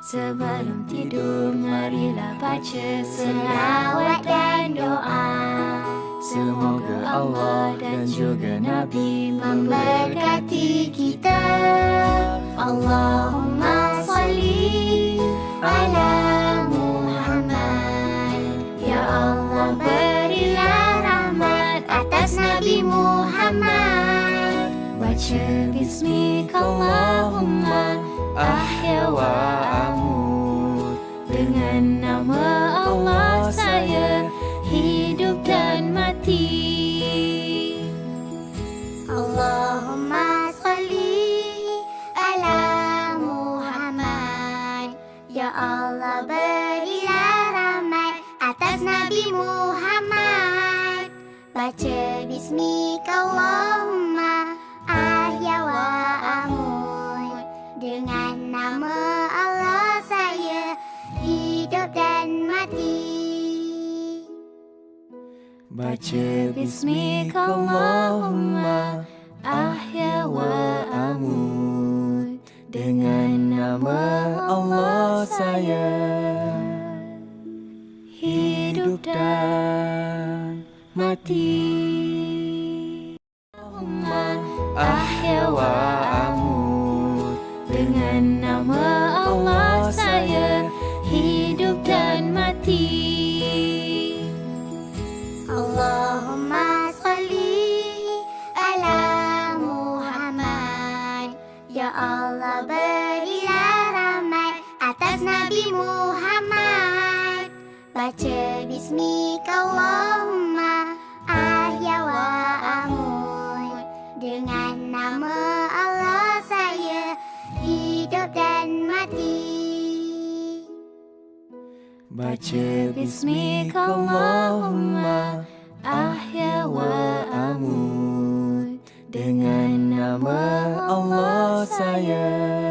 Sebelum tidur marilah baca selawat dan doa. Semoga Allah dan juga Nabi memberkati kita. Allahumma salli ala Muhammad. Ya Allah berilah rahmat atas Nabi Muhammad. Baca bismika Allahumma ahya wa Nama Allah saya hidup dan mati. Allahumma salli ala Muhammad. Ya Allah berilah rahmat atas Nabi Muhammad. Baca bismika Allahumma ahya wa amut Dengan Baca bismika Allahumma ahya wa amut Dengan nama Allah saya hidup dan mati. Allahumma ahya wa amut Dengan nama Nabi Muhammad. Baca bismika Allahumma ahya wa amut Dengan nama Allah saya. Hidup dan mati. Baca bismika Allahumma ahya wa amut Dengan nama Allah saya